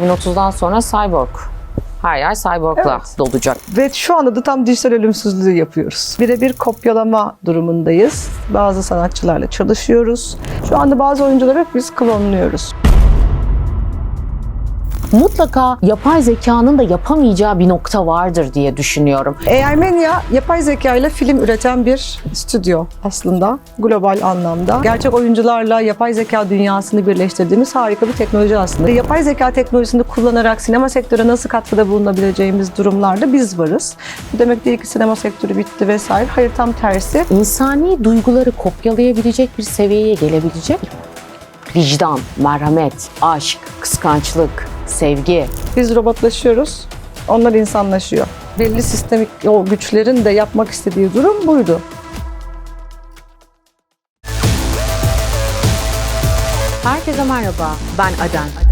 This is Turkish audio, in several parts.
2030'dan sonra cyborg. Her yer cyborgla Evet. dolacak. Ve şu anda da tam dijital ölümsüzlüğü yapıyoruz. Birebir kopyalama durumundayız. Bazı sanatçılarla çalışıyoruz. Şu anda bazı oyuncuları biz klonluyoruz. Mutlaka yapay zekanın da yapamayacağı bir nokta vardır diye düşünüyorum. Eğermenya yapay zeka ile film üreten bir stüdyo aslında global anlamda. Gerçek oyuncularla yapay zeka dünyasını birleştirdiğimiz harika bir teknoloji aslında. Yapay zeka teknolojisini kullanarak sinema sektörüne nasıl katkıda bulunabileceğimiz durumlarda biz varız. Bu demek değil ki sinema sektörü bitti vesaire. Hayır tam tersi. İnsani duyguları kopyalayabilecek bir seviyeye gelebilecek? Vicdan, merhamet, aşk, kıskançlık, sevgi. Biz robotlaşıyoruz, onlar insanlaşıyor. Belli sistemik o güçlerin de yapmak istediği durum buydu. Herkese merhaba, ben Aden.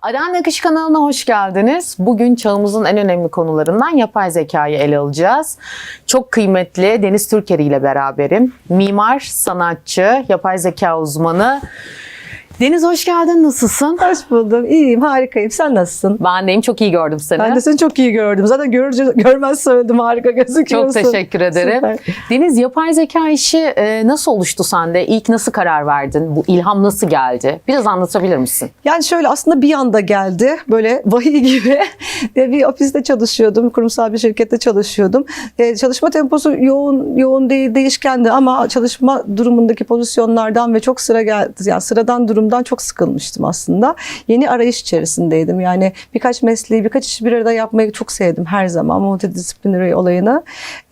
Aden Nakış kanalına hoş geldiniz. Bugün çağımızın en önemli konularından yapay zekayı ele alacağız. Çok kıymetli Deniz Türkeri ile beraberim. Mimar, sanatçı, yapay zeka uzmanı. Deniz hoş geldin. Nasılsın? Hoş buldum, iyiyim, harikayım. Sen nasılsın? Ben deyim çok iyi gördüm seni. Ben de seni çok iyi gördüm. Zaten görünce, görmez söyledim, harika Çok gözüküyorsun. teşekkür ederim. Süper. Deniz yapay zeka işi e, nasıl oluştu sende? İlk nasıl karar verdin? Bu ilham nasıl geldi? Biraz anlatabilir misin? Yani şöyle aslında bir anda geldi. Böyle vahiy gibi. E, bir ofiste çalışıyordum. Kurumsal bir şirkette çalışıyordum. E, çalışma temposu yoğun yoğun değil değişkendi ama çalışma durumundaki pozisyonlardan ve çok sıra geldi. Yani sıradan durumdan çok sıkılmıştım aslında. Yeni arayış içerisindeydim. Yani birkaç mesleği, birkaç işi bir arada yapmayı çok sevdim her zaman. Multidisciplinary olayını.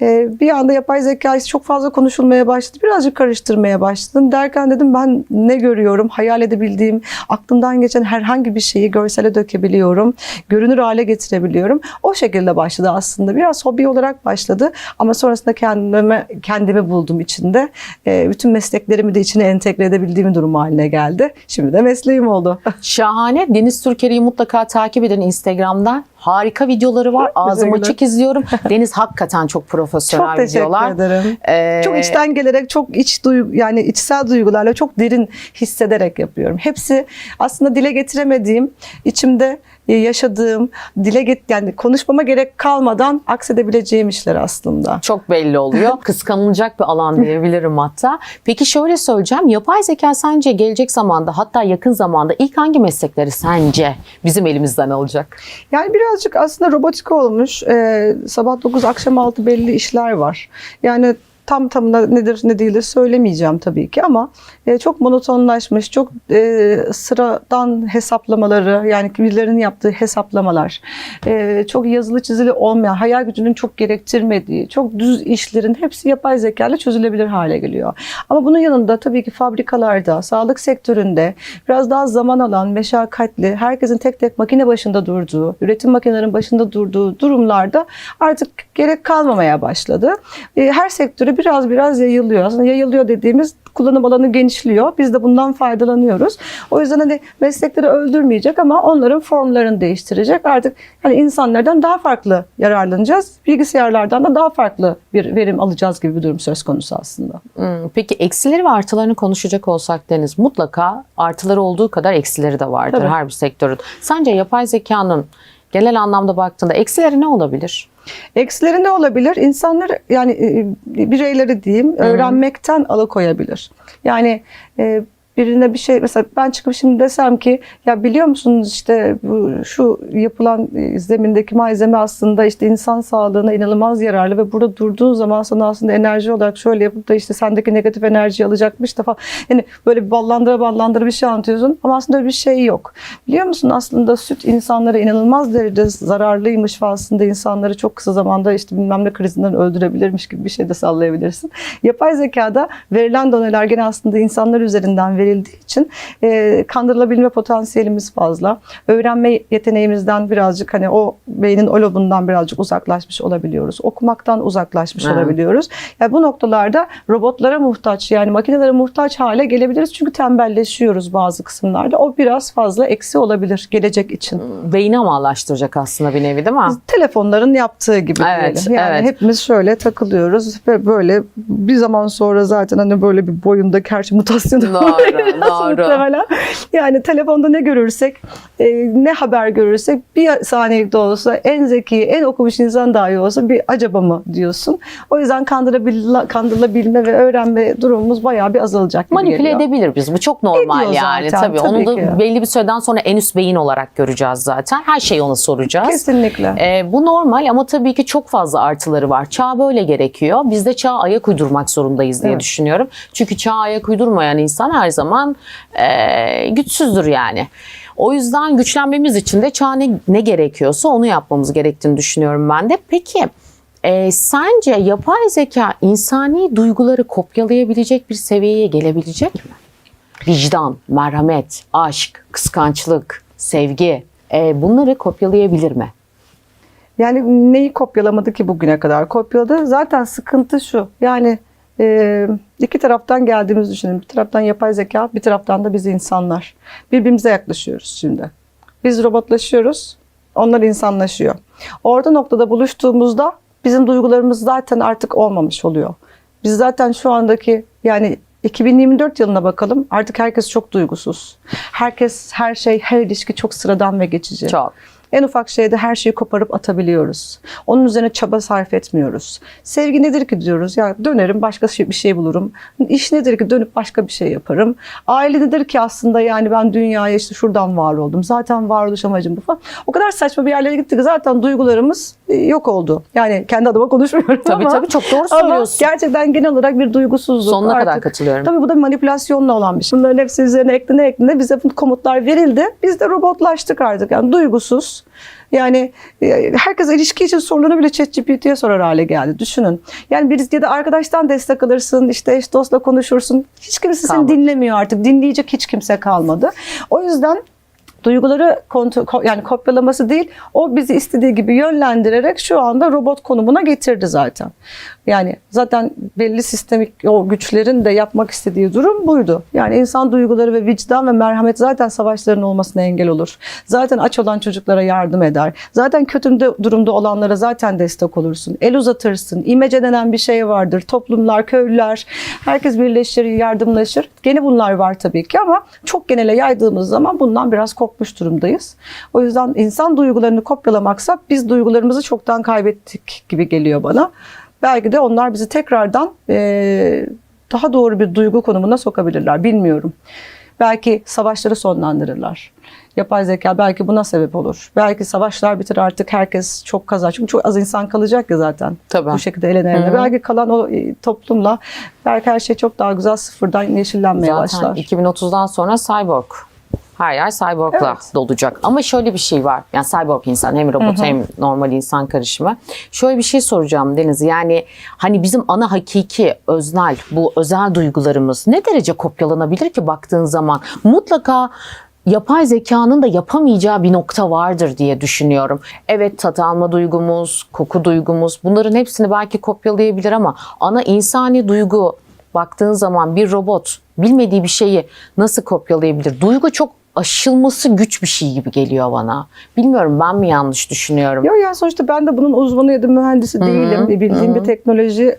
E, bir anda yapay zeka çok fazla konuşulmaya başladı. Birazcık karıştırmaya başladım. Derken dedim ben ne görüyorum? Hayal edebildiğim, aklımdan geçen herhangi bir şeyi görsele dökebiliyorum. Görünür hale getirebiliyorum. O şekilde başladı aslında. Biraz hobi olarak başladı ama sonrasında kendime kendimi buldum içinde. E, bütün mesleklerimi de içine entegre edebildiğim durum haline geldi. Şimdi de mesleğim oldu. Şahane. Deniz Türkeri'yi mutlaka takip edin Instagram'dan. Harika videoları var. Ağzım açık izliyorum. Deniz hakikaten çok profesyonel çok teşekkür videolar. ederim. Ee, Çok içten gelerek, çok iç duygu yani içsel duygularla çok derin hissederek yapıyorum. Hepsi aslında dile getiremediğim, içimde yaşadığım, dile get yani konuşmama gerek kalmadan aksedebileceğim işler aslında. Çok belli oluyor. Kıskanılacak bir alan diyebilirim hatta. Peki şöyle söyleyeceğim. Yapay zeka sence gelecek zamanda hatta yakın zamanda ilk hangi meslekleri sence bizim elimizden alacak? Yani birazcık aslında robotik olmuş. Ee, sabah 9 akşam 6 belli işler var. Yani tam tamına nedir ne değildir söylemeyeceğim tabii ki ama e, çok monotonlaşmış, çok e, sıradan hesaplamaları yani birilerinin yaptığı hesaplamalar, e, çok yazılı çizili olmayan, hayal gücünün çok gerektirmediği, çok düz işlerin hepsi yapay zeka ile çözülebilir hale geliyor. Ama bunun yanında tabii ki fabrikalarda, sağlık sektöründe biraz daha zaman alan, meşakkatli, herkesin tek tek makine başında durduğu, üretim makinelerinin başında durduğu durumlarda artık gerek kalmamaya başladı. E, Her sektörü biraz biraz yayılıyor. Aslında yayılıyor dediğimiz kullanım alanı genişliyor. Biz de bundan faydalanıyoruz. O yüzden hani meslekleri öldürmeyecek ama onların formlarını değiştirecek. Artık hani insanlardan daha farklı yararlanacağız. Bilgisayarlardan da daha farklı bir verim alacağız gibi bir durum söz konusu aslında. Hmm, Peki eksileri ve artılarını konuşacak olsak Deniz mutlaka artıları olduğu kadar eksileri de vardır Tabii. her bir sektörün. Sence yapay zekanın genel anlamda baktığında eksileri ne olabilir? Eksileri ne olabilir? İnsanlar yani e, bireyleri diyeyim öğrenmekten alıkoyabilir. Yani e, birine bir şey mesela ben çıkıp şimdi desem ki ya biliyor musunuz işte bu şu yapılan e, zemindeki malzeme aslında işte insan sağlığına inanılmaz yararlı ve burada durduğun zaman sana aslında enerji olarak şöyle yapıp da işte sendeki negatif enerjiyi alacakmış da falan. Yani böyle bir ballandıra ballandıra bir şey anlatıyorsun ama aslında öyle bir şey yok. Biliyor musun aslında süt insanlara inanılmaz derecede zararlıymış ve aslında insanları çok kısa zamanda işte bilmem ne krizinden öldürebilirmiş gibi bir şey de sallayabilirsin. Yapay zekada verilen doneler gene aslında insanlar üzerinden verildiği için e, kandırılabilme potansiyelimiz fazla. Öğrenme yeteneğimizden birazcık hani o beynin o lobundan birazcık uzaklaşmış olabiliyoruz. Okumaktan uzaklaşmış Evet. olabiliyoruz. Yani bu noktalarda robotlara muhtaç yani makinelere muhtaç hale gelebiliriz. Çünkü tembelleşiyoruz bazı kısımlarda. O biraz fazla eksi olabilir gelecek için. Beyni amallaştıracak aslında bir nevi değil mi? Telefonların yaptığı gibi Evet, diyelim. Yani evet. hepimiz şöyle takılıyoruz ve böyle bir zaman sonra zaten hani böyle bir boyundaki her şey mutasyonu Doğru, doğru. muhtemelen. Yani telefonda ne görürsek, e, ne haber görürsek bir saniyelik de olsa en zeki, en okumuş insan dahi olsa bir acaba mı diyorsun. O yüzden kandırabil, kandırılabilme ve öğrenme durumumuz bayağı bir azalacak gibi Manipüle geliyor. edebilir biz. Bu çok normal Ediyor yani. zaten, Tabii. tabii Onu da ki. belli bir süreden sonra en üst beyin olarak göreceğiz zaten. Her şeyi ona soracağız. Kesinlikle. Ee, bu normal ama tabii ki çok fazla artıları var. Çağ böyle gerekiyor. Biz de çağa ayak uydurmak zorundayız diye Evet. düşünüyorum. Çünkü çağa ayak uydurmayan insan her zaman e, güçsüzdür yani. O yüzden güçlenmemiz için de çağa ne, ne gerekiyorsa onu yapmamız gerektiğini düşünüyorum ben de. Peki e, sence yapay zeka insani duyguları kopyalayabilecek bir seviyeye gelebilecek mi? Vicdan, merhamet, aşk, kıskançlık, sevgi e, bunları kopyalayabilir mi? Yani neyi kopyalamadı ki bugüne kadar? Kopyaladı. Zaten sıkıntı şu. Yani e, iki taraftan geldiğimizi düşünün. Bir taraftan yapay zeka, bir taraftan da biz insanlar. Birbirimize yaklaşıyoruz şimdi. Biz robotlaşıyoruz, onlar insanlaşıyor. Orada noktada buluştuğumuzda bizim duygularımız zaten artık olmamış oluyor. Biz zaten şu andaki yani 2024 yılına bakalım artık herkes çok duygusuz. Herkes, her şey, her ilişki çok sıradan ve geçici. Çok. En ufak şeyde her şeyi koparıp atabiliyoruz. Onun üzerine çaba sarf etmiyoruz. Sevgi nedir ki diyoruz ya dönerim başka şey- bir şey bulurum. İş nedir ki dönüp başka bir şey yaparım. Aile nedir ki aslında yani ben dünyaya işte şuradan var oldum. Zaten varoluş amacım bu falan. O kadar saçma bir yerlere gittik zaten duygularımız yok oldu. Yani kendi adıma konuşmuyorum Tabii ama. tabii çok doğru Ama söylüyorsun. gerçekten genel olarak bir duygusuzluk. Sonuna kadar Artık- katılıyorum. Tabii bu da manipülasyonla olan bir şey. Bunların hepsi üzerine eklene eklene bize bu komutlar verildi. Biz de robotlaştık artık. Yani duygusuz. Yani e, herkes ilişki için sorularını bile ChatGPT'ye sorar hale geldi. Düşünün. Yani bir ya da arkadaştan destek alırsın, işte eş dostla konuşursun. Hiç kimse seni dinlemiyor artık. Dinleyecek hiç kimse kalmadı. O yüzden duyguları kontrol, ko- yani kopyalaması değil, o bizi istediği gibi yönlendirerek şu anda robot konumuna getirdi zaten. Yani zaten belli sistemik o güçlerin de yapmak istediği durum buydu. Yani insan duyguları ve vicdan ve merhamet zaten savaşların olmasına engel olur. Zaten aç olan çocuklara yardım eder. Zaten kötü durumda olanlara zaten destek olursun. El uzatırsın. İmece denen bir şey vardır. Toplumlar, köylüler, herkes birleşir, yardımlaşır. Gene bunlar var tabii ki ama çok genele yaydığımız zaman bundan biraz kopmuş durumdayız. O yüzden insan duygularını kopyalamaksa biz duygularımızı çoktan kaybettik gibi geliyor bana. Belki de onlar bizi tekrardan eee, daha doğru bir duygu konumuna sokabilirler. Bilmiyorum. Belki savaşları sonlandırırlar. Yapay zeka belki buna sebep olur. Belki savaşlar biter artık herkes çok kazanır. Çünkü çok az insan kalacak ya zaten. Tabii. Bu şekilde eline eline. Belki kalan o e, toplumla belki her şey çok daha güzel sıfırdan yeşillenmeye Zaten başlar. 2030'dan sonra cyborg. Her yer cyborgla Evet. dolacak. Ama şöyle bir şey var. Yani cyborg insan hem robot hem normal insan karışımı. Şöyle bir şey soracağım Deniz. Yani hani bizim ana hakiki, öznel, bu özel duygularımız ne derece kopyalanabilir ki baktığın zaman? Mutlaka yapay zekanın da yapamayacağı bir nokta vardır diye düşünüyorum. Evet tat alma duygumuz, koku duygumuz bunların hepsini belki kopyalayabilir ama ana insani duygu baktığın zaman bir robot bilmediği bir şeyi nasıl kopyalayabilir? Duygu çok aşılması güç bir şey gibi geliyor bana. Bilmiyorum ben mi yanlış düşünüyorum? Yok ya sonuçta ben de bunun uzmanı ya da mühendisi değilim. Bildiğim bir teknoloji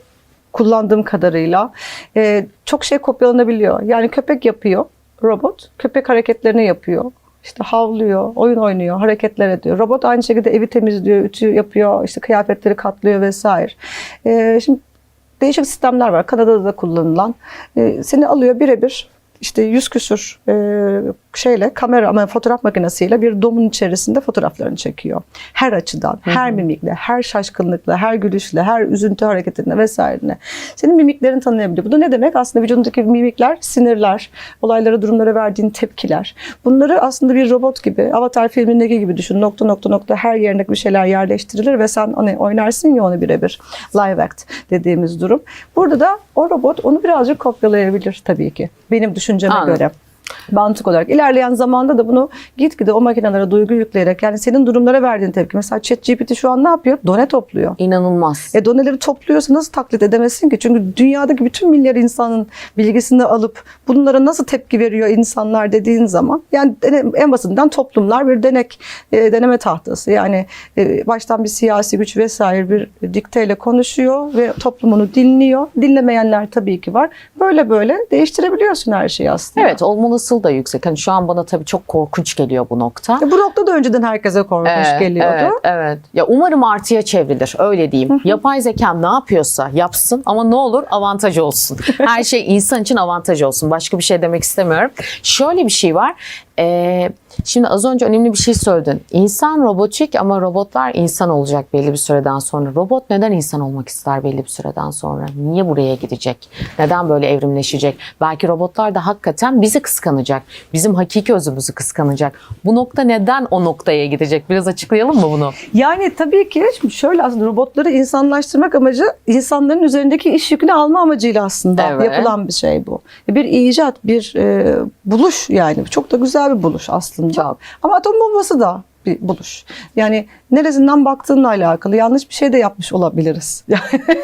kullandığım kadarıyla e, çok şey kopyalanabiliyor. Yani köpek yapıyor robot, köpek hareketlerini yapıyor. İşte havlıyor, oyun oynuyor, hareketler ediyor. Robot aynı şekilde evi temizliyor, ütü yapıyor, işte kıyafetleri katlıyor vesaire. E, şimdi değişik sistemler var. Kanada'da da kullanılan. E, seni alıyor birebir işte yüz küsür e, şeyle kamera ama fotoğraf makinesiyle bir domun içerisinde fotoğraflarını çekiyor. Her açıdan, her mimikle, her şaşkınlıkla, her gülüşle, her üzüntü hareketinde vesairene. Senin mimiklerini tanıyabiliyor. Bu da ne demek? Aslında vücudundaki mimikler, sinirler, olaylara, durumlara verdiğin tepkiler. Bunları aslında bir robot gibi, Avatar filmindeki gibi düşün. Nokta nokta nokta her yerine bir şeyler yerleştirilir ve sen hani oynarsın ya onu birebir. Live act dediğimiz durum. Burada da o robot onu birazcık kopyalayabilir tabii ki. Benim düşünceme Anladım. göre mantık olarak. ilerleyen zamanda da bunu gitgide o makinelere duygu yükleyerek yani senin durumlara verdiğin tepki. Mesela ChatGPT şu an ne yapıyor? Done topluyor. İnanılmaz. E doneleri topluyorsa nasıl taklit edemezsin ki? Çünkü dünyadaki bütün milyar insanın bilgisini alıp bunlara nasıl tepki veriyor insanlar dediğin zaman yani en basitinden toplumlar bir denek e, deneme tahtası. Yani e, baştan bir siyasi güç vesaire bir dikteyle konuşuyor ve toplum onu dinliyor. Dinlemeyenler tabii ki var. Böyle böyle değiştirebiliyorsun her şeyi aslında. Evet olma olasılığı da yüksek. Hani şu an bana tabii çok korkunç geliyor bu nokta. E, Bu noktada önceden herkese korkunç Evet, geliyordu. Evet, evet. Ya umarım artıya çevrilir. Öyle diyeyim. Yapay zeka ne yapıyorsa yapsın ama ne olur avantaj olsun. Her şey insan için avantaj olsun. Başka bir şey demek istemiyorum. Şöyle bir şey var. Ee, şimdi az önce önemli bir şey söyledin. İnsan robotik ama robotlar insan olacak belli bir süreden sonra. Robot neden insan olmak ister belli bir süreden sonra? Niye buraya gidecek? Neden böyle evrimleşecek? Belki robotlar da hakikaten bizi kıskanacak. Bizim hakiki özümüzü kıskanacak. Bu nokta neden o noktaya gidecek? Biraz açıklayalım mı bunu? Yani tabii ki şimdi şöyle aslında robotları insanlaştırmak amacı insanların üzerindeki iş yükünü alma amacıyla aslında Evet. yapılan bir şey bu. Bir icat, bir e, buluş yani. Çok da güzel bir buluş aslında. Çok. Ama atom bombası da bir buluş. Yani neresinden baktığınla alakalı yanlış bir şey de yapmış olabiliriz.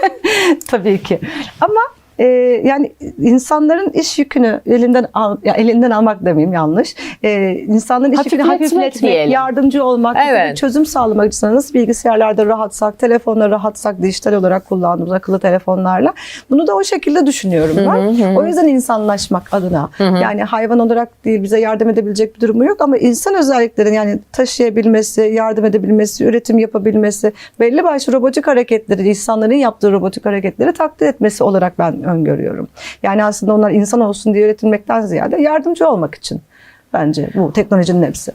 tabii ki. Ama e, yani insanların iş yükünü elinden al, ya elinden almak demeyeyim yanlış. E, insanların iş yükünü Hafifletmek diyelim. yardımcı olmak, Evet. çözüm sağlamak açısından nasıl bilgisayarlarda rahatsak, telefonla rahatsak, dijital olarak kullandığımız akıllı telefonlarla bunu da o şekilde düşünüyorum ben. O yüzden insanlaşmak adına yani hayvan olarak değil bize yardım edebilecek bir durumu yok ama insan özelliklerin yani taşıyabilmesi, yardım edebilmesi, üretim yapabilmesi, belli başlı robotik hareketleri, insanların yaptığı robotik hareketleri taklit etmesi olarak ben öngörüyorum. Yani aslında onlar insan olsun diye üretilmekten ziyade yardımcı olmak için bence bu teknolojinin hepsi.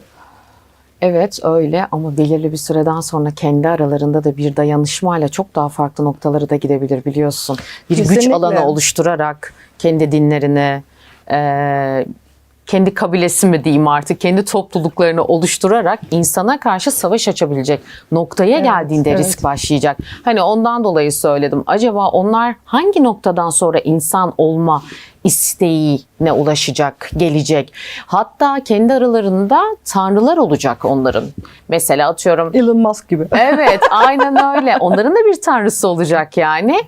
Evet öyle ama belirli bir süreden sonra kendi aralarında da bir dayanışmayla çok daha farklı noktalara da gidebilir biliyorsun. Bir güç Kesinlikle. alanı oluşturarak kendi dinlerini, eee, kendi kabilesi mi diyeyim artık, kendi topluluklarını oluşturarak insana karşı savaş açabilecek noktaya Evet, geldiğinde evet. risk başlayacak. Hani ondan dolayı söyledim. Acaba onlar hangi noktadan sonra insan olma isteğine ulaşacak, gelecek? Hatta kendi aralarında tanrılar olacak onların. Mesela atıyorum Elon Musk gibi. Evet, aynen öyle. Onların da bir tanrısı olacak yani.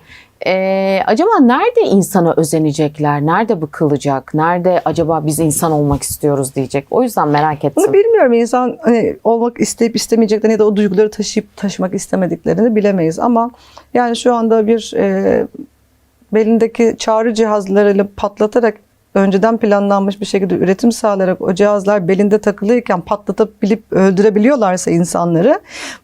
Ee, acaba nerede insana özenecekler? Nerede bıkılacak? Nerede acaba biz insan olmak istiyoruz diyecek? O yüzden merak ettim. Bunu bilmiyorum insan hani olmak isteyip istemeyeceklerini ya da o duyguları taşıyıp taşımak istemediklerini bilemeyiz ama yani şu anda bir e, belindeki çağrı cihazlarıyla patlatarak önceden planlanmış bir şekilde üretim sağlayarak o cihazlar belinde takılıyken patlatabilip öldürebiliyorlarsa insanları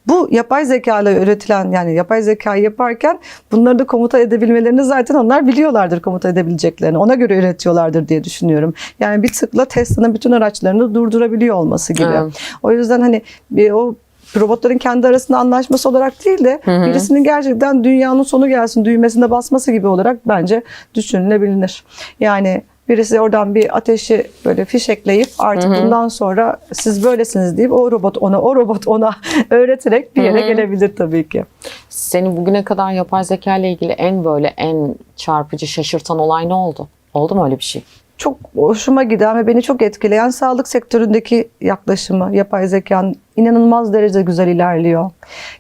bu yapay zeka ile üretilen yani yapay zekayı yaparken bunları da komuta edebilmelerini zaten onlar biliyorlardır komuta edebileceklerini. Ona göre üretiyorlardır diye düşünüyorum. Yani bir tıkla Tesla'nın bütün araçlarını durdurabiliyor olması gibi. Evet. O yüzden hani bir o robotların kendi arasında anlaşması olarak değil de birisinin gerçekten dünyanın sonu gelsin düğmesine basması gibi olarak bence düşünülebilir. Yani birisi oradan bir ateşi böyle fişekleyip artık bundan sonra siz böylesiniz deyip o robot ona o robot ona öğreterek bir yere gelebilir tabii ki. Senin bugüne kadar yapay zeka ile ilgili en böyle en çarpıcı, şaşırtan olay ne oldu? Oldu mu öyle bir şey? çok hoşuma giden ve beni çok etkileyen sağlık sektöründeki yaklaşımı yapay zekanın inanılmaz derece güzel ilerliyor.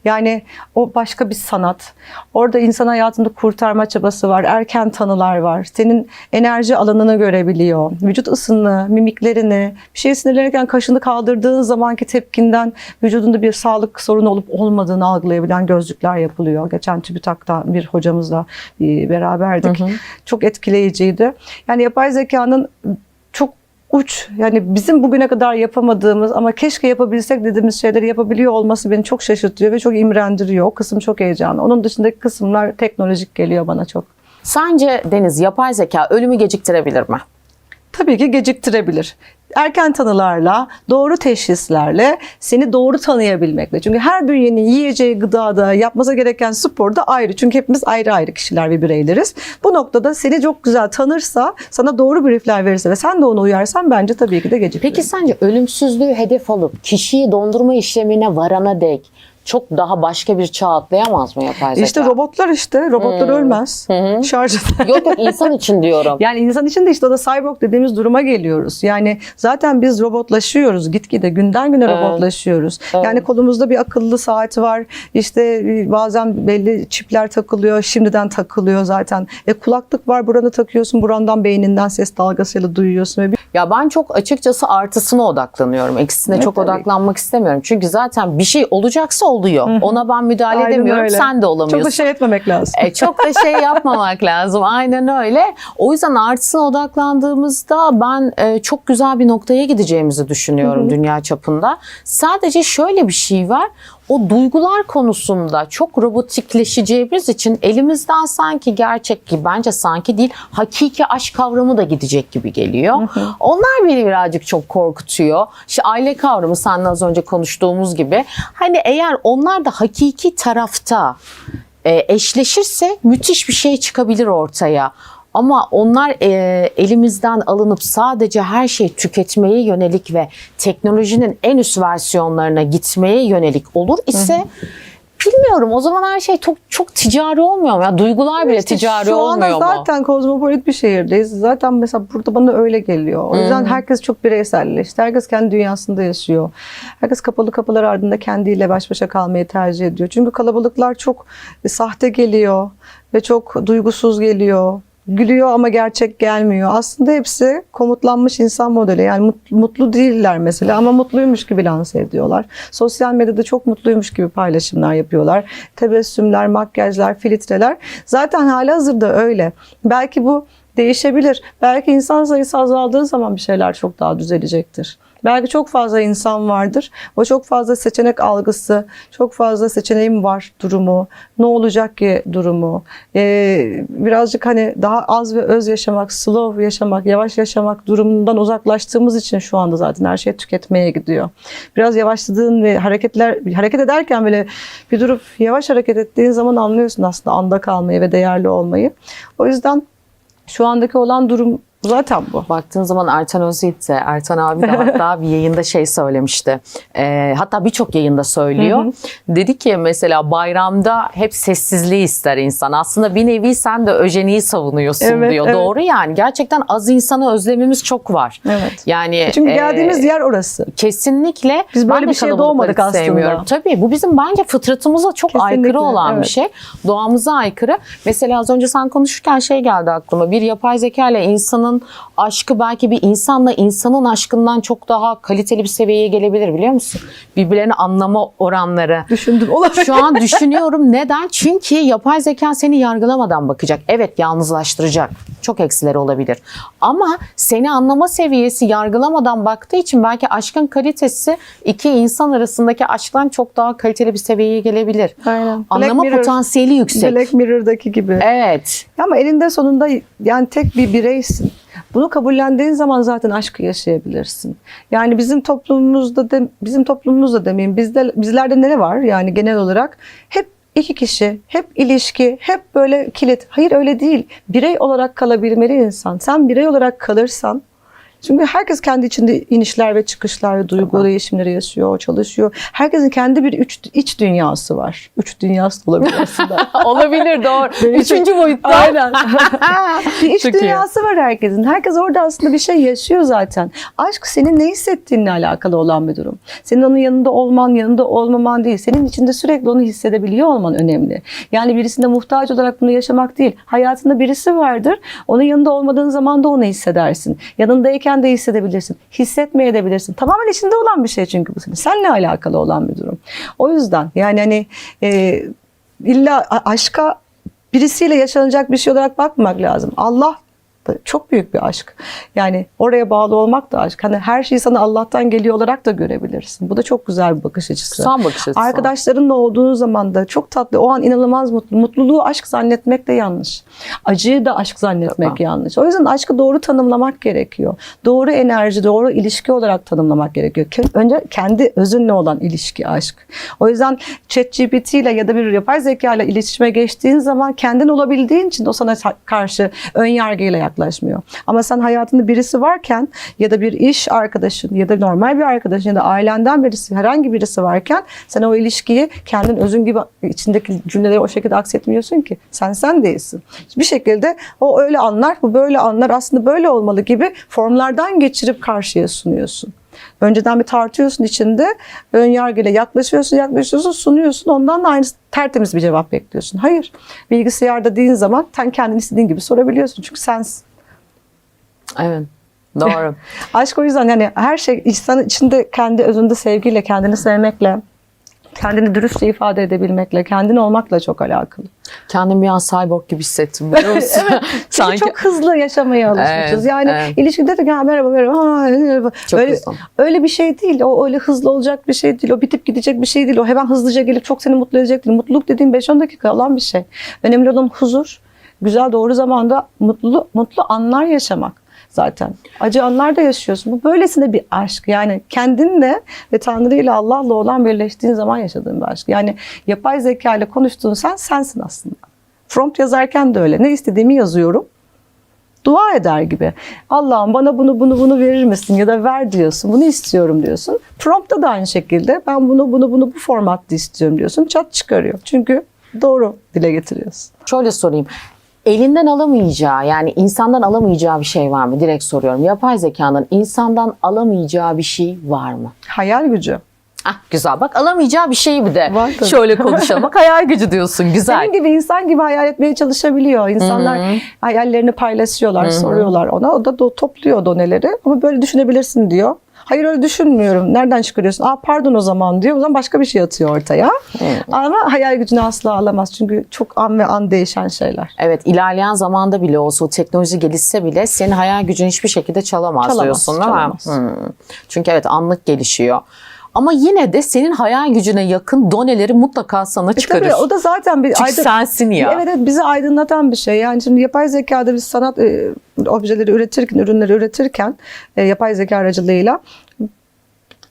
Yani o başka bir sanat. Orada insan hayatını kurtarma çabası var. Erken tanılar var. Senin enerji alanını görebiliyor. Vücut ısını, mimiklerini, bir şey sinirlenirken kaşını kaldırdığın zamanki tepkinden vücudunda bir sağlık sorunu olup olmadığını algılayabilen gözlükler yapılıyor. Geçen TÜBİTAK'ta bir hocamızla beraberdik. Çok etkileyiciydi. Yani yapay zekanın uç yani bizim bugüne kadar yapamadığımız ama keşke yapabilsek dediğimiz şeyleri yapabiliyor olması beni çok şaşırtıyor ve çok imrendiriyor. O kısım çok heyecanlı. Onun dışındaki kısımlar teknolojik geliyor bana çok. Sence Deniz yapay zeka ölümü geciktirebilir mi? Tabii ki geciktirebilir. Erken tanılarla, doğru teşhislerle seni doğru tanıyabilmekle. Çünkü her bünyenin yiyeceği gıdada, yapması gereken sporda ayrı. Çünkü hepimiz ayrı ayrı kişiler ve bireyleriz. Bu noktada seni çok güzel tanırsa, sana doğru briefler verirse ve sen de ona uyarsan bence tabii ki de geciktirir. Peki sence ölümsüzlüğü hedef alıp kişiyi dondurma işlemine varana dek çok daha başka bir çağ atlayamaz mı yapay zeka? İşte robotlar işte. Robotlar ölmez. Şarj eder. Yok yok insan için diyorum. Yani insan için de işte o da cyborg dediğimiz duruma geliyoruz. Yani zaten biz robotlaşıyoruz gitgide günden güne Evet. robotlaşıyoruz. Evet. Yani kolumuzda bir akıllı saat var. İşte bazen belli çipler takılıyor. Şimdiden takılıyor zaten. E kulaklık var. Buranı takıyorsun. Burandan beyninden ses dalgasıyla duyuyorsun. Ve bir- Ya ben çok açıkçası artısına odaklanıyorum. Eksisine Evet, çok tabii. odaklanmak istemiyorum. Çünkü zaten bir şey olacaksa oluyor. Ona ben müdahale Aynen edemiyorum. öyle. Sen de olamıyorsun. Çok da şey etmemek lazım. E, çok da şey yapmamak lazım. Aynen öyle. O yüzden artısına odaklandığımızda ben e, çok güzel bir noktaya gideceğimizi düşünüyorum dünya çapında. Sadece şöyle bir şey var. O duygular konusunda çok robotikleşeceğimiz için elimizden sanki gerçek ki bence sanki değil hakiki aşk kavramı da gidecek gibi geliyor. Onlar beni birazcık çok korkutuyor. İşte aile kavramı seninle az önce konuştuğumuz gibi. Hani eğer onlar da hakiki tarafta e, eşleşirse müthiş bir şey çıkabilir ortaya. Ama onlar e, elimizden alınıp sadece her şeyi tüketmeye yönelik ve teknolojinin en üst versiyonlarına gitmeye yönelik olur ise bilmiyorum o zaman her şey çok çok ticari olmuyor mu? Ya duygular bile İşte ticari şu anda olmuyor mu? zaten kozmopolit bir şehirdeyiz. Zaten mesela burada bana öyle geliyor. O yüzden herkes çok bireyselleşti. Herkes kendi dünyasında yaşıyor. Herkes kapalı kapılar ardında kendiyle baş başa kalmayı tercih ediyor. Çünkü kalabalıklar çok e, sahte geliyor ve çok duygusuz geliyor. Gülüyor ama gerçek gelmiyor. Aslında hepsi komutlanmış insan modeli. Yani mut- mutlu değiller mesela ama mutluymuş gibi lanse ediyorlar. Sosyal medyada çok mutluymuş gibi paylaşımlar yapıyorlar. Tebessümler, makyajlar, filtreler. Zaten hali hazırda öyle. Belki bu değişebilir. Belki insan sayısı azaldığı zaman bir şeyler çok daha düzelecektir. Belki çok fazla insan vardır. O çok fazla seçenek algısı, çok fazla seçeneğim var durumu, ne olacak ki durumu. Ee, birazcık hani daha az ve öz yaşamak, slow yaşamak, yavaş yaşamak durumundan uzaklaştığımız için şu anda zaten her şey tüketmeye gidiyor. Biraz yavaşladığın ve hareketler hareket ederken bile bir durup yavaş hareket ettiğin zaman anlıyorsun aslında anda kalmayı ve değerli olmayı. O yüzden şu andaki olan durum zaten bu. Baktığın zaman Ertan Özyiğit de, Ertan abi de hatta bir yayında şey söylemişti. Ee, hatta birçok yayında söylüyor. Dedi ki mesela bayramda hep sessizliği ister insan. Aslında bir nevi sen de öjeniyi savunuyorsun Evet, diyor. evet. Doğru yani. Gerçekten az insanı özlemimiz çok var. Evet. Yani Çünkü e, geldiğimiz yer orası. Kesinlikle. Biz böyle bir şeye doğmadık aslında. Sevmiyorum. Tabii bu bizim bence fıtratımıza çok Kesinlikle, aykırı olan bir evet. şey. Doğamıza aykırı. Mesela az önce sen konuşurken şey geldi aklıma. Bir yapay zeka ile insanın aşkı belki bir insanla insanın aşkından çok daha kaliteli bir seviyeye gelebilir biliyor musun? Birbirlerini anlama oranları. Düşündüm. Olabilir. Şu an düşünüyorum neden? Çünkü yapay zeka seni yargılamadan bakacak. Evet yalnızlaştıracak. Çok eksileri olabilir. Ama seni anlama seviyesi yargılamadan baktığı için belki aşkın kalitesi iki insan arasındaki aşktan çok daha kaliteli bir seviyeye gelebilir. Aynen. Anlama Black Mirror- potansiyeli yüksek. Black Mirror'daki gibi. Evet. Ama elinde sonunda yani tek bir bireysin. Bunu kabullendiğin zaman zaten aşkı yaşayabilirsin. Yani bizim toplumumuzda de, bizim toplumumuzda demeyeyim bizde bizlerde ne var yani genel olarak hep iki kişi, hep ilişki, hep böyle kilit. Hayır öyle değil. Birey olarak kalabilmeli insan. Sen birey olarak kalırsan Çünkü herkes kendi içinde inişler ve çıkışlar, duygu Tamam. değişimleri yaşıyor, çalışıyor. Herkesin kendi bir üç, iç dünyası var. Üç dünyası olabilir aslında. Olabilir doğru. Benim Üçüncü boyutta. Aynen. bir iç Çok iyi. dünyası var herkesin. Herkes orada aslında bir şey yaşıyor zaten. Aşk senin ne hissettiğinle alakalı olan bir durum. Senin onun yanında olman, yanında olmaman değil. Senin içinde sürekli onu hissedebiliyor olman önemli. Yani birisine muhtaç olarak bunu yaşamak değil. Hayatında birisi vardır. Onun yanında olmadığın zaman da onu hissedersin. Yanındayken de hissedebilirsin. Hissetmeyebilirsin. Tamamen içinde olan bir şey çünkü bu senin. Seninle alakalı olan bir durum. O yüzden yani hani e, illa aşka birisiyle yaşanacak bir şey olarak bakmamak lazım. Allah da çok büyük bir aşk. Yani oraya bağlı olmak da aşk. Hani her şeyi sana Allah'tan geliyor olarak da görebilirsin. Bu da çok güzel bir bakış açısı. Son bakış açısı. Arkadaşlarınla olduğun zaman da çok tatlı. O an inanılmaz mutlu. Mutluluğu aşk zannetmek de yanlış. Acıyı da aşk zannetmek Tamam. yanlış. O yüzden aşkı doğru tanımlamak gerekiyor. Doğru enerji, doğru ilişki olarak tanımlamak gerekiyor. Önce kendi özünle olan ilişki aşk. O yüzden ChatGPT ile ya da bir yapay zeka ile iletişime geçtiğin zaman kendin olabildiğin için o sana sa- karşı ön yargıyla yaklaşmıyor. Ama sen hayatında birisi varken ya da bir iş arkadaşın ya da normal bir arkadaşın ya da ailenden birisi herhangi birisi varken sen o ilişkiyi kendin özün gibi içindeki cümleleri o şekilde aksetmiyorsun ki. Sen sen değilsin. Bir şekilde o öyle anlar, bu böyle anlar aslında böyle olmalı gibi formlardan geçirip karşıya sunuyorsun. Önceden bir tartıyorsun içinde, ön yargıyla yaklaşıyorsun, yaklaşıyorsun, sunuyorsun. Ondan da aynı tertemiz bir cevap bekliyorsun. Hayır. Bilgisayarda dediğin zaman sen kendin istediğin gibi sorabiliyorsun. Çünkü sensin. Evet. Doğru. Aşk o yüzden yani her şey insan içinde kendi özünde sevgiyle, kendini sevmekle, kendini dürüstçe ifade edebilmekle, kendin olmakla çok alakalı. Kendimi bir an cyborg gibi hissettim biliyor musun? Çünkü çok hızlı yaşamaya alışmışız. Evet, yani evet. ilişkide de "Ya merhaba merhaba. aa, merhaba." Çok öyle, hızlı. öyle bir şey değil. O öyle hızlı olacak bir şey değil. O bitip gidecek bir şey değil. O hemen hızlıca gelip çok seni mutlu edecek değil. Mutluluk dediğin 5-10 dakika olan bir şey. Önemli olan huzur. Güzel doğru zamanda mutlu mutlu anlar yaşamak zaten. Acı anlar da yaşıyorsun. Bu böylesine bir aşk. Yani kendinle ve Tanrı ile Allah'la olan birleştiğin zaman yaşadığın bir aşk. Yani yapay zeka ile konuştuğun sen sensin aslında. Prompt yazarken de öyle. Ne istediğimi yazıyorum dua eder gibi. Allah'ım bana bunu bunu bunu verir misin ya da ver diyorsun. Bunu istiyorum diyorsun. Prompt'ta da aynı şekilde ben bunu bunu bunu bu formatta istiyorum diyorsun. Çat çıkarıyor. Çünkü doğru dile getiriyorsun. Şöyle sorayım. Elinden alamayacağı yani insandan alamayacağı bir şey var mı? Direkt soruyorum. Yapay zekanın insandan alamayacağı bir şey var mı? Hayal gücü. Ah güzel bak alamayacağı bir şey bir de. Var. Şöyle konuşalım. Bak hayal gücü diyorsun güzel. Senin gibi insan gibi hayal etmeye çalışabiliyor. İnsanlar hayallerini paylaşıyorlar, soruyorlar ona. O da do- topluyor doneleri. Ama böyle düşünebilirsin diyor. Hayır öyle düşünmüyorum. Nereden çıkarıyorsun? Aa pardon o zaman diyor. O zaman başka bir şey atıyor ortaya. Ama hayal gücünü asla alamaz. Çünkü çok an ve an değişen şeyler. Evet ilerleyen zamanda bile olsa o teknoloji gelişse bile senin hayal gücün hiçbir şekilde çalamaz, Çalamaz, diyorsun değil çalamaz. mi? Hmm. Çünkü evet anlık gelişiyor. Ama yine de senin hayal gücüne yakın doneleri mutlaka sana çıkarır. E Tabii o da zaten bir Çünkü aydın- sensin ya. Evet, evet bizi aydınlatan bir şey. Yani şimdi yapay zekada biz sanat e, objeleri üretirken, ürünleri üretirken e, yapay zeka aracılığıyla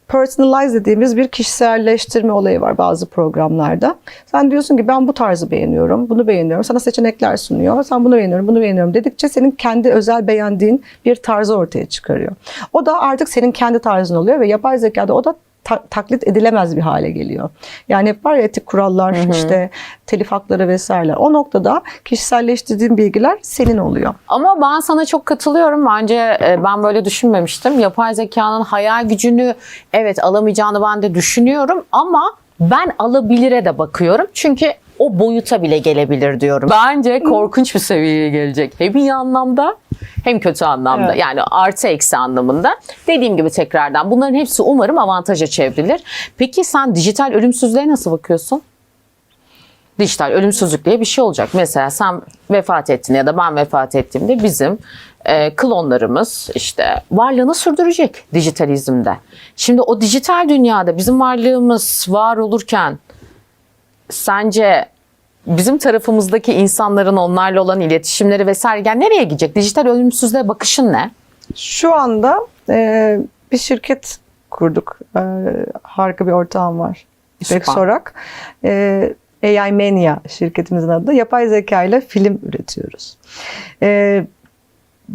personalize dediğimiz bir kişiselleştirme olayı var bazı programlarda. Sen diyorsun ki ben bu tarzı beğeniyorum, bunu beğeniyorum. Sana seçenekler sunuyor. Sen bunu beğeniyorum, bunu beğeniyorum dedikçe senin kendi özel beğendiğin bir tarzı ortaya çıkarıyor. O da artık senin kendi tarzın oluyor ve yapay zekada o da ta- taklit edilemez bir hale geliyor. Yani hep var ya etik kurallar, işte telif hakları vesaireler. O noktada kişiselleştirdiğin bilgiler senin oluyor. Ama ben sana çok katılıyorum. Bence e, ben böyle düşünmemiştim. Yapay zekanın hayal gücünü evet alamayacağını ben de düşünüyorum ama ben alabilire de bakıyorum. Çünkü o boyuta bile gelebilir diyorum. Bence korkunç bir seviyeye gelecek. Hem iyi anlamda hem kötü anlamda. Evet. Yani artı eksi anlamında. Dediğim gibi tekrardan bunların hepsi umarım avantaja çevrilir. Peki sen dijital ölümsüzlüğe nasıl bakıyorsun? dijital ölümsüzlük diye bir şey olacak. Mesela sen vefat ettin ya da ben vefat ettiğimde bizim e, klonlarımız işte varlığını sürdürecek dijitalizmde. Şimdi o dijital dünyada bizim varlığımız var olurken sence bizim tarafımızdaki insanların onlarla olan iletişimleri vesaire yani nereye gidecek? Dijital ölümsüzlüğe bakışın ne? Şu anda e, bir şirket kurduk. E, harika bir ortağım var. İpek. Sorak. E, AI Mania şirketimizin adı. Yapay zeka ile film üretiyoruz. E,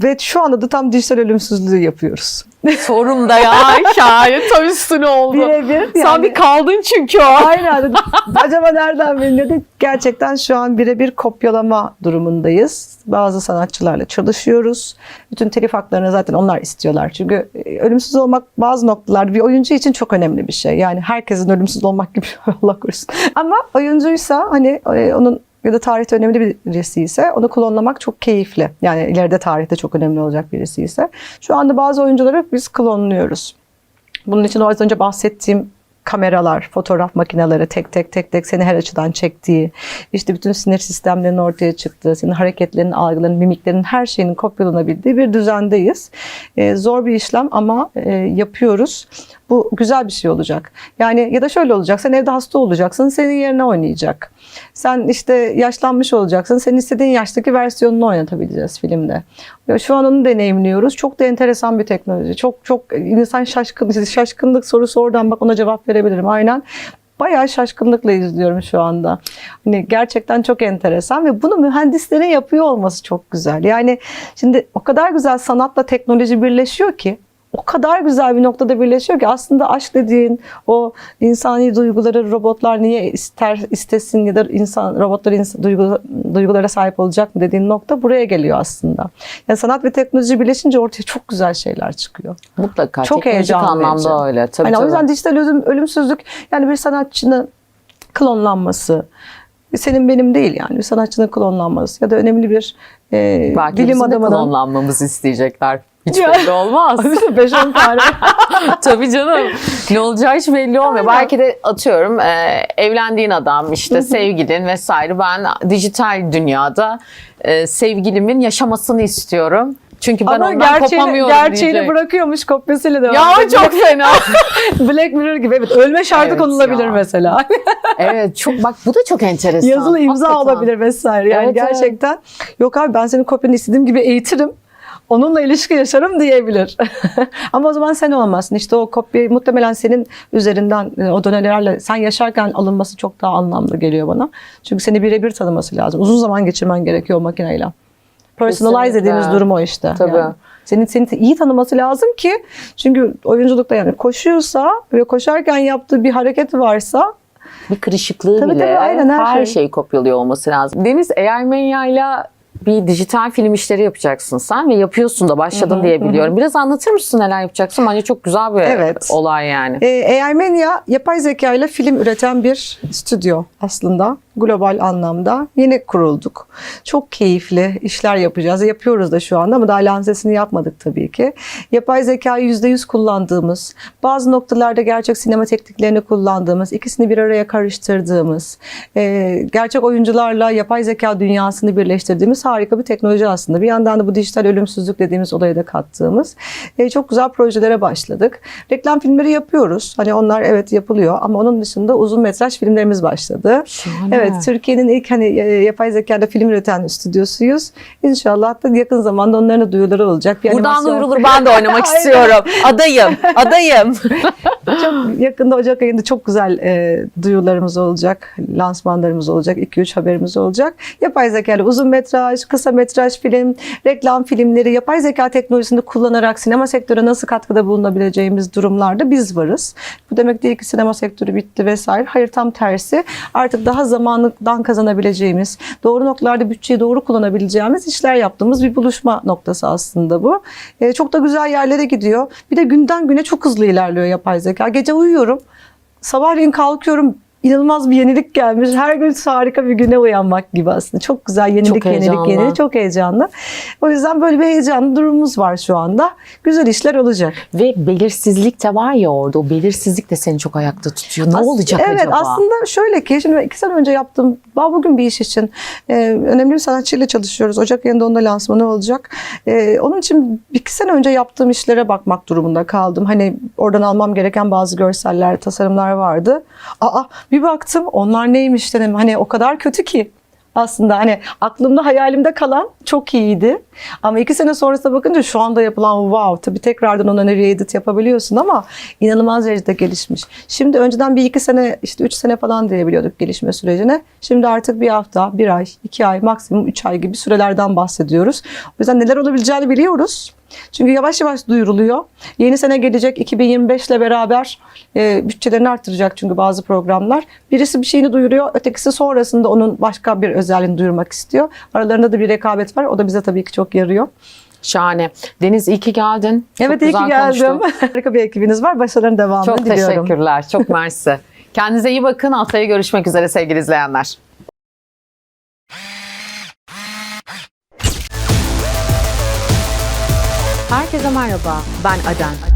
Ve şu anda da tam dijital ölümsüzlüğü yapıyoruz. Sorum da ya şahane tam üstüne oldu. Birebir. Sen yani- bir kaldın çünkü o. Aynen. Acaba nereden biliniyordu? Gerçekten şu an birebir kopyalama durumundayız. Bazı sanatçılarla çalışıyoruz. Bütün telif haklarını zaten onlar istiyorlar. Çünkü e, ölümsüz olmak bazı noktalarda bir oyuncu için çok önemli bir şey. Yani herkesin ölümsüz olmak gibi Allah korusun. Ama oyuncuysa hani e, onun ya da tarihte önemli birisi ise onu klonlamak çok keyifli. Yani ileride tarihte çok önemli olacak birisi ise. Şu anda bazı oyuncuları biz klonluyoruz. Bunun için o az önce bahsettiğim kameralar, fotoğraf makineleri tek tek tek tek seni her açıdan çektiği, işte bütün sinir sistemlerinin ortaya çıktığı, senin hareketlerin, algıların, mimiklerin her şeyinin kopyalanabildiği bir düzendeyiz. Ee, zor bir işlem ama e, yapıyoruz. Bu güzel bir şey olacak. Yani ya da şöyle olacak. Sen evde hasta olacaksın, senin yerine oynayacak. Sen işte yaşlanmış olacaksın, senin istediğin yaştaki versiyonunu oynatabileceğiz filmde. Şu an onu deneyimliyoruz. Çok da enteresan bir teknoloji. Çok çok insan şaşkın, şaşkınlık sorusu oradan bak ona cevap verebilirim. Aynen. Bayağı şaşkınlıkla izliyorum şu anda. Hani gerçekten çok enteresan ve bunu mühendislerin yapıyor olması çok güzel. Yani şimdi o kadar güzel sanatla teknoloji birleşiyor ki o kadar güzel bir noktada birleşiyor ki aslında aşk dediğin o insani duyguları robotlar niye ister istesin ya da insan robotlar ins- duygu, duygulara sahip olacak mı dediğin nokta buraya geliyor aslında. Yani sanat ve teknoloji birleşince ortaya çok güzel şeyler çıkıyor. Mutlaka. Çok Teknolojik heyecan anlamda verici. öyle. Tabii, o tabii. yüzden dijital ölüm, ölümsüzlük yani bir sanatçının klonlanması senin benim değil yani bir sanatçının klonlanması ya da önemli bir e, Belki bilim adamının klonlanmamızı isteyecekler. Hiç belli olmaz. 5-10 tane Tabii canım. Ne olacağı hiç belli olmuyor. Belki de atıyorum e, evlendiğin adam işte sevgilin vesaire ben dijital dünyada e, sevgilimin yaşamasını istiyorum. Çünkü ben ama ondan gerçeğini, kopamıyorum gerçeğini diyecek. bırakıyormuş kopyasıyla devam Ya ediyor. çok fena. Black Mirror gibi evet ölme şartı Evet konulabilir ya. mesela. evet çok bak bu da çok enteresan. Yazılı imza Hakikaten. olabilir vesaire. Yani Evet, evet. gerçekten yok abi ben senin kopyanı istediğim gibi eğitirim. Onunla ilişki yaşarım diyebilir. Ama o zaman sen olmazsın. İşte o kopya muhtemelen senin üzerinden e, o donelerle sen yaşarken alınması çok daha anlamlı geliyor bana. Çünkü seni birebir tanıması lazım. Uzun zaman geçirmen gerekiyor o makineyle. Personalize Kesinlikle. dediğimiz durum o işte. Tabii. Yani. Senin seni iyi tanıması lazım ki çünkü oyunculukta yani koşuyorsa ve koşarken yaptığı bir hareket varsa bir kırışıklığı Tabii, bile tabii, aynen, her her şey. şeyi kopyalıyor olması lazım. Deniz AI Manya'yla bir dijital film işleri yapacaksın sen ve yapıyorsun da başladın diye biliyorum. Biraz anlatır mısın neler yapacaksın? Bence çok güzel bir Evet. olay yani. E, AI Mania yapay zeka ile film üreten bir stüdyo aslında global anlamda. Yeni kurulduk. Çok keyifli işler yapacağız. Yapıyoruz da şu anda ama daha lansesini yapmadık tabii ki. Yapay zekayı %100 kullandığımız, bazı noktalarda gerçek sinema tekniklerini kullandığımız, ikisini bir araya karıştırdığımız, e, gerçek oyuncularla yapay zeka dünyasını birleştirdiğimiz harika bir teknoloji aslında. Bir yandan da bu dijital ölümsüzlük dediğimiz olaya da kattığımız e, çok güzel projelere başladık. Reklam filmleri yapıyoruz. Hani onlar evet yapılıyor ama onun dışında uzun metraj filmlerimiz başladı. Şahane. Evet, Türkiye'nin ilk hani e, yapay zekada film üreten stüdyosuyuz. İnşallah da yakın zamanda onların da duyuruları olacak. Bir Buradan animasyon- duyurulur ben de oynamak istiyorum. Adayım, adayım. çok yakında Ocak ayında çok güzel e, duyurularımız olacak, lansmanlarımız olacak, 2-3 haberimiz olacak. Yapay zeka ile uzun metraj, kısa metraj film, reklam filmleri, yapay zeka teknolojisini kullanarak sinema sektörüne nasıl katkıda bulunabileceğimiz durumlarda biz varız. Bu demek değil ki sinema sektörü bitti vesaire. Hayır tam tersi. Artık daha zamanından kazanabileceğimiz, doğru noktalarda bütçeyi doğru kullanabileceğimiz işler yaptığımız bir buluşma noktası aslında bu. E, çok da güzel yerlere gidiyor. Bir de günden güne çok hızlı ilerliyor yapay zeka. Gece uyuyorum. Sabahleyin kalkıyorum. İnanılmaz bir yenilik gelmiş. Her gün harika bir güne uyanmak gibi aslında. Çok güzel yenilik, Çok yenilik, heyecanlı. yenilik. Çok heyecanlı. O yüzden böyle bir heyecanlı durumumuz var şu anda. Güzel işler olacak. Ve belirsizlik de var ya orada. O belirsizlik de seni çok ayakta tutuyor. Ne As- olacak evet, acaba? aslında şöyle ki şimdi iki sene önce yaptığım daha bugün bir iş için e, önemli bir sanatçıyla çalışıyoruz. Ocak ayında onda lansmanı olacak. E, onun için iki sene önce yaptığım işlere bakmak durumunda kaldım. Hani oradan almam gereken bazı görseller, tasarımlar vardı. Aa bir baktım onlar neymiş dedim. Hani o kadar kötü ki aslında hani aklımda hayalimde kalan çok iyiydi. Ama iki sene sonrasına bakınca şu anda yapılan wow tabii tekrardan ona re-edit yapabiliyorsun ama inanılmaz derecede gelişmiş. Şimdi önceden bir iki sene işte üç sene falan diyebiliyorduk gelişme sürecine. Şimdi artık bir hafta, bir ay, iki ay, maksimum üç ay gibi sürelerden bahsediyoruz. O yüzden neler olabileceğini biliyoruz. Çünkü yavaş yavaş duyuruluyor. Yeni sene gelecek 2025 ile beraber e, bütçelerini arttıracak çünkü bazı programlar. Birisi bir şeyini duyuruyor, ötekisi sonrasında onun başka bir özelliğini duyurmak istiyor. Aralarında da bir rekabet var. O da bize tabii ki çok yarıyor. Şahane. Deniz iyi ki geldin. Çok evet iyi ki geldim. Harika bir ekibiniz var. Başarıların devamını Çok diliyorum. teşekkürler. Çok mersi. Kendinize iyi bakın. Haftaya görüşmek üzere sevgili izleyenler. Herkese merhaba. Ben Aden.